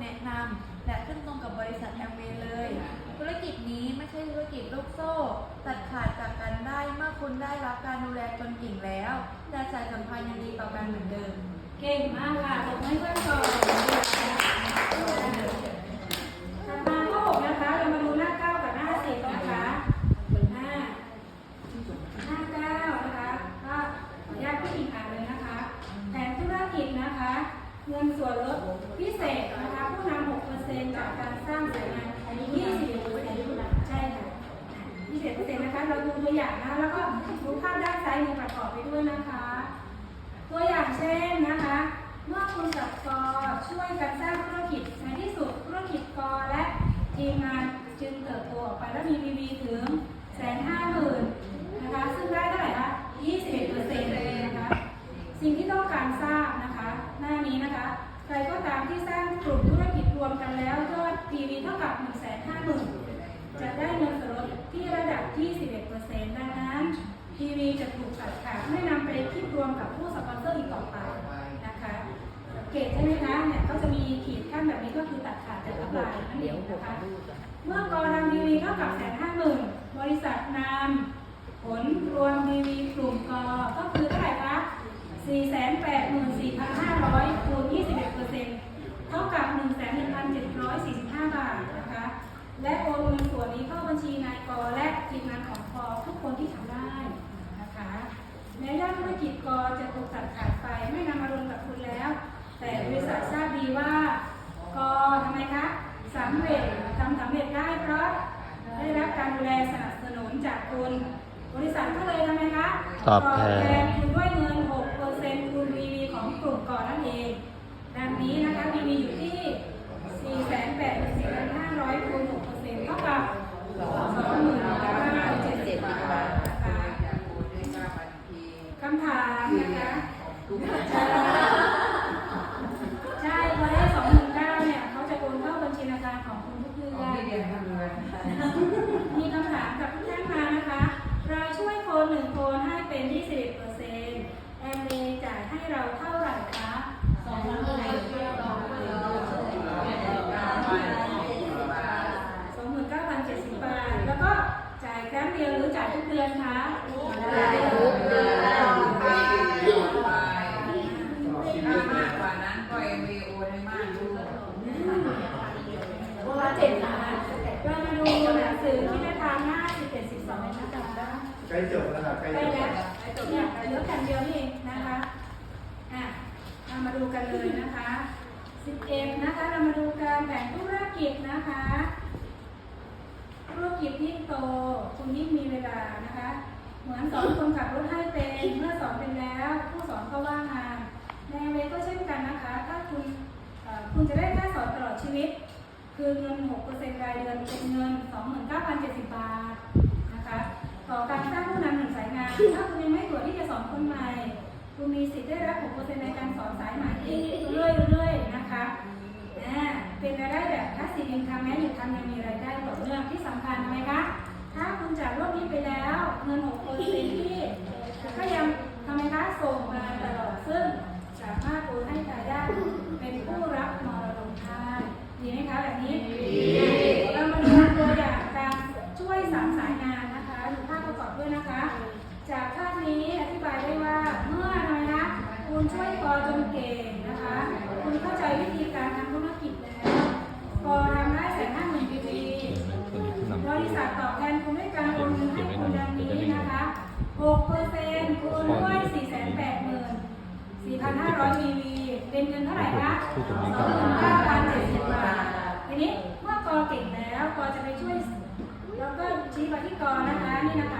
แนะนำและขึ้นตรงกับบริษัทแอมเวย์เลย ธุรกิจนี้ไม่ใช่ธุรกิจลูกโซ่ ตัดขาดจากกันได้เมื่อคุณได้รับการดูแลจนกิ่งแล้ว แต่สายสัมพันธ์ยังดีต่อกันเหมือนเดิม เก่งมากค่ะตบมือให้เพื่อนก่อนถัดมาข้อหกนะคะ เรามาดูหน้าเก้ากับหน้าสิบนะคะหน้าหน้าเก้านะคะ ก็ขออนุญาตผู้หญิงอ่านเลยนะคะ แผนธุรกิจนะคะ เงินส่วนลดพิเศษนะคะ ผู้นำ6%จากการสร้างสายงาน20%ใช่ค่ะ20%นะคะ เราดูตัวอย่างนะ แล้วก็ดูภาพด้านซ้ายมือประกอบไปด้วยนะคะ ตัวอย่างเช่นนะคะ เมื่อคุณกับกอช่วยกันสร้างธุรกิจในที่สุดธุรกิจกอและทีมงานจึงเติบโตออกไปและมี PV ถึงแสนห้าหมื่นนะคะ ซึ่งได้เท่าไหร่คะ21เปอร์เซ็นต์นะคะ สิ่งที่ต้องการทราบนะคะ หน้านี้นะคะ ใครก็ตามที่สร้างกลุ่มธุรกิจรวมกันแล้วยอด PV เท่ากับ1 5 0 0 0 0จะได้เงินส่วนลดที่ระดับ 21%ดังนั้น PV จะถูกตัดขาดไม่นำไปคิดรวมกับผู้สปอนเซอร์อีกต่อไปนะคะสังเกตใช่ไหมคะเนี่ยเขาจะมีขีดขั้นแบบนี้ก็คือตัดขาดจากรับลายนั่นเองนะคะเมื่อกอนำมีวีเท่ากับแสนห้าหมื่นบริษัทนำผลรวมมีวีกลุ่มกอก็คือเท่าไหร่คะสี่แสนแปดหมื่นคูณ21%เท่ากับ 1,1,745 บาทนะคะ และโอนเงินส่วนนี้เข้าบัญชีนายกและทีมงานของกอทุกคนที่ทำได้นะคะแม้ยอดธุรกิจกอจะถูกตัดขาดไปไม่นำมารวมกับคุณแล้ว แต่บริษัททราบดีว่ากอทำไมคะสำเร็จทำสำเร็จได้เพราะได้รับการดูแลสนับสนุนจากคุณ บริษัทก็เลยทำไมคะ ตอบแทน คุณด้วยเงิน 6%คูณ VV ของกลุ่มก่อนนั่นเอง ดังนี้นะคะ VV อยู่ที่ 484,500คูณ6%เท่ากับ29,770บาทนะคะคำถามนะคะ ใช่พอได้29,000เนี่ยเขาจะโอนเข้าบัญชีธนาคารของคุณทุกเดือน มีคำถามกับทุกท่านมานะคะ เราช่วยคนหนึ่งคนให้เป็น 21เปอร์เซ็นต์แอมเอจ่ายให้เราเท่าไหร่คะสองพันสองหมื่นเก้าพันเจ็ดสิบบาท แล้วก็จ่ายครั้งเดียวหรือจ่ายทุกเดือนคะจ่ายทุกเดือน ถ้ามากกว่านั้นก็ มากว่าเจ็ดนะคะเรามาดูหนังสือที่ได้ทางหน้า11 12นะคะใกล้จบแล้วครับใกล้ไปจบแล้วเนี่ยเหลือแผ่นเดียวนี่เองนะคะอะเรามาดูกันเลยนะคะ11นะคะเรามาดูการแบ่งธุรกิจนะคะธุรกิจยิ่งโตคุณยิ่งมีเวลานะคะ เหมือนสอนคนขับรถให้เป็นเมื่อสอนเป็นแล้ว ผู้สอนก็ว่างงาน ในเวก็เช่นกันนะคะ ถ้าคุณเอ่อคุณจะได้ค่าสอนตลอดชีวิต คือเงิน 6%รายเดือนเป็นเงิน 29,070 บาทนะคะต่อการสร้างผู้นำหนึ่งสายงาน ถ้าคุณยังไม่ตรวจที่จะสอนคนใหม่ คุณมีสิทธิ์ได้รับ 6%ในการสอนสายใหม่อีกเรื่อยๆนะคะอ่าเป็นรายได้แบบคัสซีอินคัมแม้หยุดทำยังมีรายได้ต่อเนื่องที่สำคัญไหมคะ ถ้าคุณจากโลกนี้ไปแล้ว เงิน 6%ที่ก็ยังทำไมคะส่งมาตลอด ซึ่งสามารถโอนให้ทายาทเป็นผู้รับมรดกได้ดีไหมคะแบบนี้ เรามาดูตัวอย่างการช่วยสามสายงานนะคะดูภาพประกอบด้วยนะคะ จากภาพนี้อธิบายได้ว่าเมื่อทำไมคะคุณช่วยกอจนเก่งนะคะ คุณเข้าใจวิธีการทำธุรกิจแล้วกอทำได้แสนห้าหมื่นปีปีบริษัทตอบแทนคุณด้วยการโอนเงินให้คุณดังนี้นะคะ6เปอร์เซ็นต์คูณด้วย4แสนแปดหมื่น4,500 VV เป็นเงินเท่าไหร่ สองพันเก้าพันเจ็ดสิบบาททีนี้เมื่อกอเก่งแล้วกอจะไปช่วยแล้วก็ชี้มาที่กอนะคะนี่นะคะ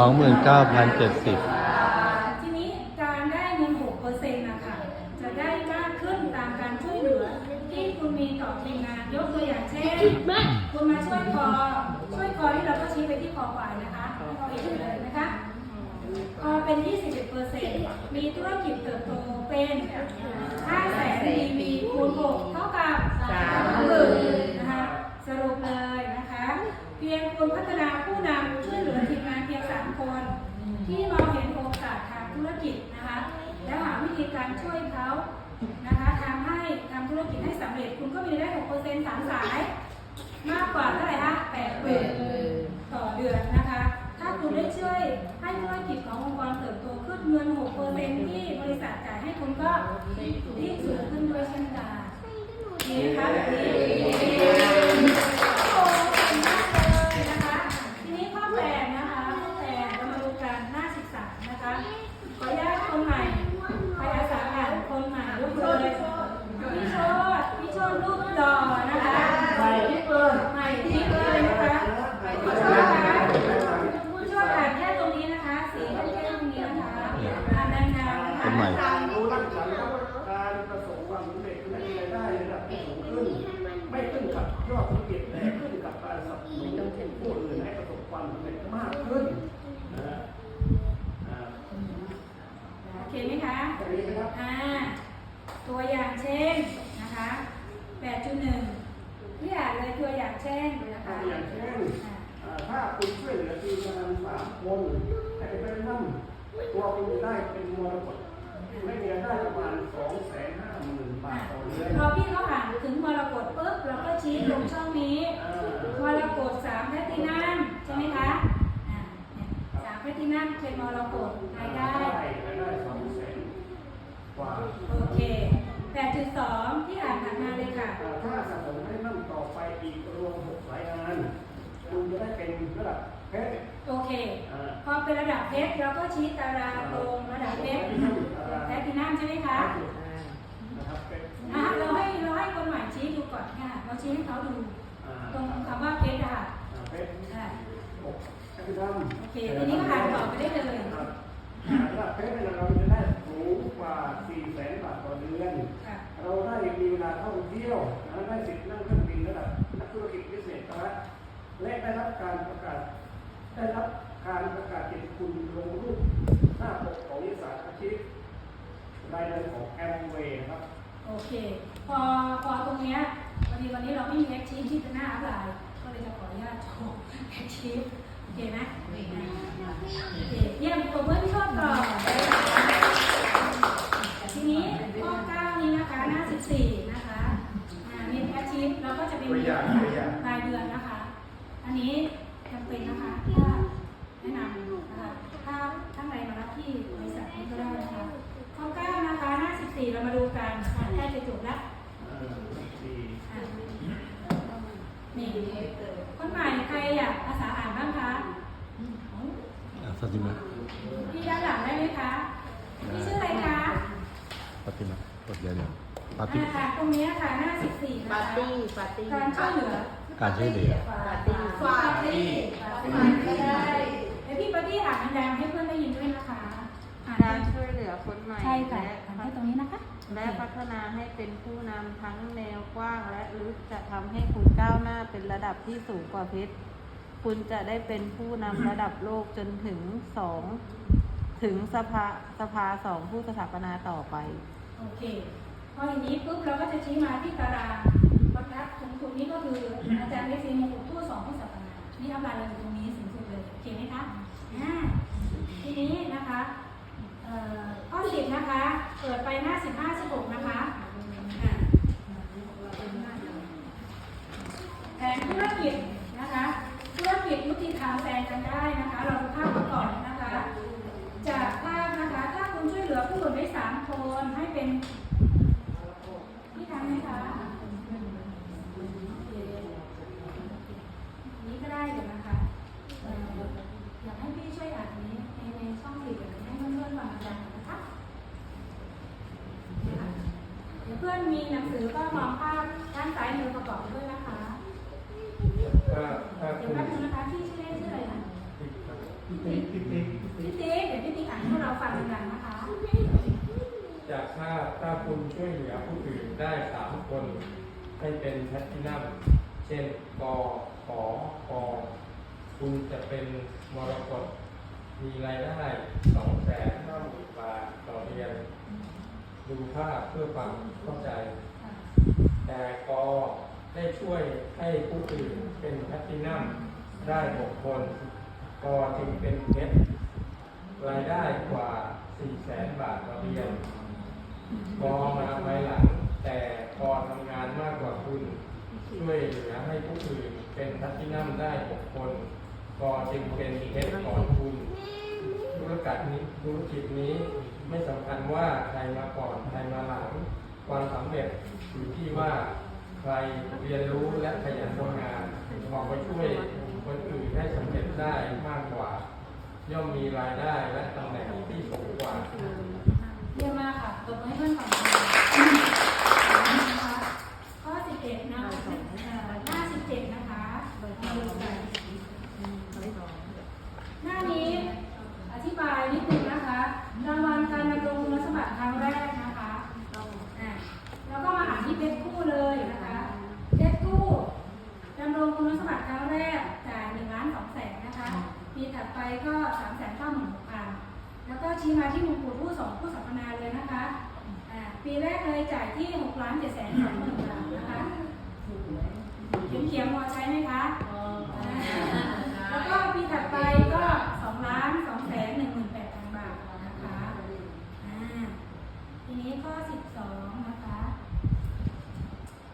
องหมื่นเก้าพันเจ็ดสิบทีนี้การได้เงิน6%นต์นะคะจะได้มากขึ้นตามการช่วยเหลือที่คุณมีต่อทีมงานยกตัวอย่างเช่นคุณมาช่วยคอช่วยคอที่เราก็ชี้ไปที่คอควายนะคะให้เขาเห็นเลยนะคะมีธุรกิจเติบโตเป็น5แสน EV คูณ6เท่ากับสามหมื่นนะคะสรุปเลยนะคะ เพียงคุณพัฒนาผู้นำ คนที่มองเห็นโอกาสทางธุรกิจนะคะ แล้วหาวิธีการช่วยเขานะคะทำให้ทำธุรกิจให้สำเร็จคุณก็มีได้6%สามสาย มากกว่าเท่าไหร่คะ8หมื่นต่อเดือนนะคะ ถ้าคุณได้ช่วยให้ธุรกิจขององค์กรเติบโตขึ้นเงิน6%ที่บริษัทจ่ายให้คุณก็ยิ่งสูงขึ้นด้วยเช่นกันดีไหมคะแบบนี้โอ้เก่งมากเลยนะคะ ทีนี้ข้อแปดนะคะข้อแปดเรามาดูกันหน้าศึกษานะคะ ขออนุญาตคนใหม่ใครอาสาอ่านคนใหม่ยกมือเลยพี่โชดพี่โชดรูปหล่อนะคะใหม่ที่เปิดใหม่ที่เลยนะคะพี่โชดคะพี่โชดอ่านแค่ตรงนี้นะคะ สีแค่แค่ตรงนี้นะคะอ่านนานๆนะคะ คนใหม่ รู้ตั้งใจว่าการประสบความสำเร็จในรายได้ระดับที่สูงขึ้น ไม่ขึ้นกับ ยอดธุรกิจแต่ขึ้นกับการสนับสนุนผู้อื่นให้ประสบความสำเร็จมากขึ้นนะฮะอ่าโอเคไหมคะตรงนี้นะครับอ่าตัวอย่างเช่นนะคะ8.1ที่อ่านเลยตัวอย่างเช่นนะคะอย่างเช่นอ่าอ่าถ้าคุณช่วยเหลือทีมงานสามคนให้เป็นนั่นตัวคุณจะได้เป็นมรดกไม่มีรายได้ประมาณสองแสนห้าหมื่นบาทต่อเดือน พอพี่เขาอ่านถึงมรกต ปุ๊บเราก็ชี้ลงช่องนี้อ่ามรกตสามแพลตตินัมใช่ไหมคะอ่าเนี่ยสามแพลตตินัมเป็นมรกตรายได้ รายได้สองแสนกว่าโอเค8.2ที่อ่านผ่านมาเลยค่ะอ่าถ้าสะสมให้นั่นต่อไปอีกรวมหกสายงานคุณจะได้เป็นระดับเพชรโอเค อ่าพอเป็นระดับเพชรเราก็ชี้ตารางลงระดับเพชรแพลตตินัมใช่ไหมคะนะครับ เป็นอะเราให้เราให้คนใหม่ชี้ดูก่อนค่ะเราชี้ให้เขาดูอ่าตรงคำว่าเพชรอะค่ะอ่าเพชรอ่าหกแคปิทัลโอเคทีนี้ก็อ่านต่อไปได้เลยครับอ่าระดับเพชรเนี่ยเราจะได้สูงกว่า4แสนบาทต่อเดือนค่ะเราได้มีเวลาท่องเที่ยวนะได้สิทธิ์นั่งเครื่องบินระดับนักธุรกิจพิเศษคลาสและได้รับการประกาศ ได้รับการประกาศเกียรติคุณลงรูปหน้าปกของนิสสารอาชีพรายเดือนของแอมเวย์นะครับ โอเค พอพอตรงเนี้ยพอดีวันนี้เราไม่มีแอคชีพที่จะหน้าอัพไลน์ก็เลยจะขออนุญาตโชว์แอคชีพโอเคไหมโอเคเยี่ยมตัวเพื่อนที่ชอบต่อทีนี้ ข้อ9นี้นะคะหน้า 14 นะคะอ่ามีแอคชีพเราก็จะเป็นตัวอย่างตัวอย่าง รายเดือนนะคะ อันนี้จำเป็นนะคะถ้าแนะนำนะคะถ้าท่านใดมารับที่บริษัทนี้ก็ได้นะคะข้อ9นะคะหน้า 14 เรามาดูกันอะใกล้จะจบแล้วเอ่อสี่อะนี่คนใหม่ใครอยากภาษาอ่านบ้างคะ อะฟาติมา พี่ด้านหลังได้ไหมคะ พี่ชื่ออะไรคะ ฟาติมากดเดี๋ยวเดี๋ยวฟาติอ่าค่ะตรงนี้ค่ะหน้า14นะปาคะร์ตี้ปาร์ตี้การช่วยเหลือการช่วยเหลือปาร์ตี้ปาร์ตี้ปาร์ตี้ก็ได้เดี๋ยวพี่ปาร์ตี้อ่านดังๆให้เพื่อนได้ยินด้วยนะคะอ่านการช่วยเหลือคนใหม่ใช่ค่ะและอ่านให้ตรงนี้นะคะ และพัฒนาให้เป็นผู้นำทั้งแนวกว้างและลึกจะทำให้คุณก้าวหน้าเป็นระดับที่สูงกว่าเพชรคุณจะได้เป็นผู้นำระดับโลกจนถึงสองถึงสภาสภาสองผู้สถาปนาต่อไป โอเคพออย่างนี้ปุ๊บเราก็จะชี้มาที่ตารางวัดรักของคุดนี้ก็คืออาจารย์เล็กซีมงกุฎทั่วสองผู้สัปดานี่ทำลายเราอยู่ตรงนี้สูงสุดเลยโอเคไหมคะอ่าทีนี้นะคะอ่อข้อสิบนะคะ เปิดไปหน้าสิบห้าสิบหกนะคะอ่าแผนธุรกิจนะคะ ธุรกิจยุติธรรมแซงกันได้นะคะ เราดูภาพมาก่อนนะคะ จากภาพนะคะ ถ้าคุณช่วยเหลือผู้อื่นได้สามคนให้เป็นพี่ทำไหมคะโอเคนี้ก็ได้เดี๋ยวนะคะเอ่ออยากให้พี่ช่วยอ่านอันนี้ในในช่องสี่เดี๋ยวให้เพื่อนๆฟังอาจารย์นะคะนะคะเดี๋ยวเพื่อน มีหนังสือก็มองภาพด้านซ้ายมือประกอบไปด้วยนะคะถ้าถ้าเดี๋ยคุวณแป๊บนึงนะคะพี่ชื่อเล่นชื่ออะไรนะติ๊กติ๊กติ๊กติ๊กพี่ติ๊กเดี๋ยวพี่ติ๊กอ่านให้พวกเราฟังกันนะคะจากถ้าถ้าคุณช่วยเหลือผู้อื่นได้สามคนให้เป็นแพลตตินัมเช่นกอขอคอคุณจะเป็นมรกตมีรายได้สองแสนห้าหมื่นบาทต่อเดืเรียน ดูภาพเพื่อความเข้าใจ แต่กอได้ช่วยให้ผู้อื่นเป็นแพลตตินัมได้หกคนกอจึงเป็นเพชรรายได้กว่า4แสนบาทต่อเดือนกอมาภายหลัง แต่กอทำงานมากกว่าคุณ ช่วยเหลือให้ผู้อื่นเป็นแพลตตินัมได้หกคนกอจึงเป็นเพชรก่อนคุณธุรกิจนี้ธุรกิจนี้ ไม่สำคัญว่าใครมาก่อนใครมาหลังความสำเร็จอยู่ที่ว่าใครเรียนรู้และขยันทำงานออกไปช่วยคนอื่นให้สำเร็จได้มากกว่า ย่อมมีรายได้และตำแหน่งที่สูงกว่า เยี่ยมมากค่ะตบมือให้เพื่อนก่อนนะคะข้อ11นะคะหน้า17นะคะมาดูกันหน้านี้อธิบายนิดนึงนะคะรางวัลการดำรงคุณสมบัติครั้งแรกนะคะอะแล้วก็มาอ่านที่เพชรคู่เลยนะคะเพชรคู่ดำรงคุณสมบัติครั้งแรกจ่าย1ล้าน2แสนนะคะ ปี ถัดไปก็3แสนเก้าหมื่นหกพันแล้วก็ชี้มาที่มงกุฎผู้สองผู้สัมมนาเลยนะคะอ่าปีแรกเลยจ่ายที่6ล้าน7แสน2หมื่นบาทนะคะเขียนเขียนพอใช้ไหมคะอ่าแล้วก็ปีถัดไปก็2ล้าน2แสน1หมื่น8พันบาทนะคะอ่าทีนี้ข้อ12นะคะ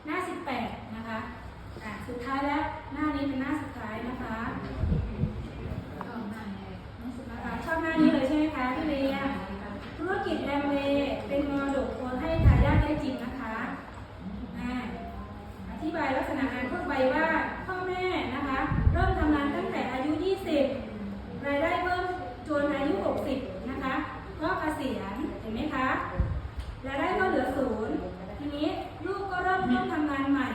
หน้า18นะคะอ่าสุดท้ายแล้วหน้านี้เป็นหน้าสุดท้ายนะคะนะคะชอบหน้านี้เลยใช่ไหมคะพี่เรียนธุร กิจแอมเวย์เป็นมรดกโอนให้ทายาทได้จริงนะคะอ่าอธิบายลักษณะงานทั่วไปว่าพ่อแม่นะคะเริ่มทำงานตั้งแต่อายุ 20 รายได้เพิ่มจนอายุ 60 นะคะก็เกษียณเห็นไหมคะรายได้ก็เหลือศูนย์ทีนี้ลูกก็เริ่มต้นทำงานใหม่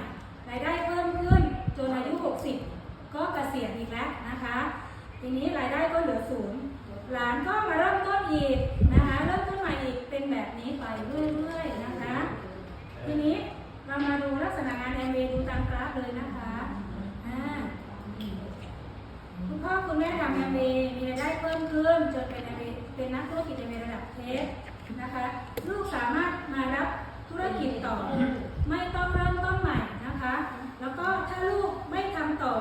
รายได้เพิ่มขึ้นจนอายุ 60 ก็เกษียณอีกแล้วนะคะ ทีนี้รายได้ก็เหลือศูนย์หลานก็มาเริ่มต้นอีกนะคะ เริ่มต้นใหม่อีกเป็นแบบนี้ไปเรื่อยๆนะคะ ทีนี้เรามาดูลักษณะงานแอมเวย์ดูตามกราฟเลยนะคะอ่าคุณพ่อคุณแม่ทำแอมเวย์มีรายได้เพิ่มขึ้นจน เป็นนักธุรกิจแอมเวย์ระดับเทสนะคะ ลูกสามารถมารับธุรกิจต่อ ไม่ต้องเริ่มต้นใหม่นะคะ แล้วก็ถ้าลูกไม่ทำต่อ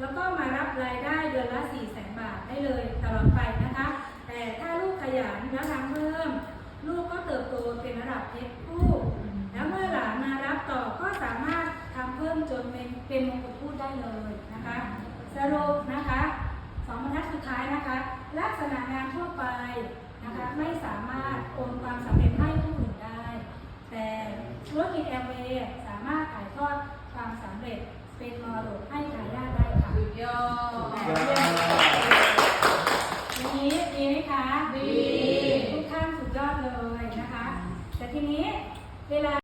แล้วก็มารับรายได้เดือนละ4 0 0แสนบาทได้เลยตลอดไปนะคะ แต่ถ้าลูกขยันและทำเพิ่ม ลูกก็เติบโตเป็นระดับเพชรคู่แล้วเมื่อหลานมารับต่อก็สามารถทำเพิ่มจนเป็นเป็นมงกุฎพูดได้เลยนะคะ สรุปนะคะสองบรรทัดสุดท้ายนะคะ ลัก ษณะงานทั่วไปนะคะไม่สามารถโอนความสำเร็จให้ผู้อื่นได้ แต่ธุรกิจแอมเวย์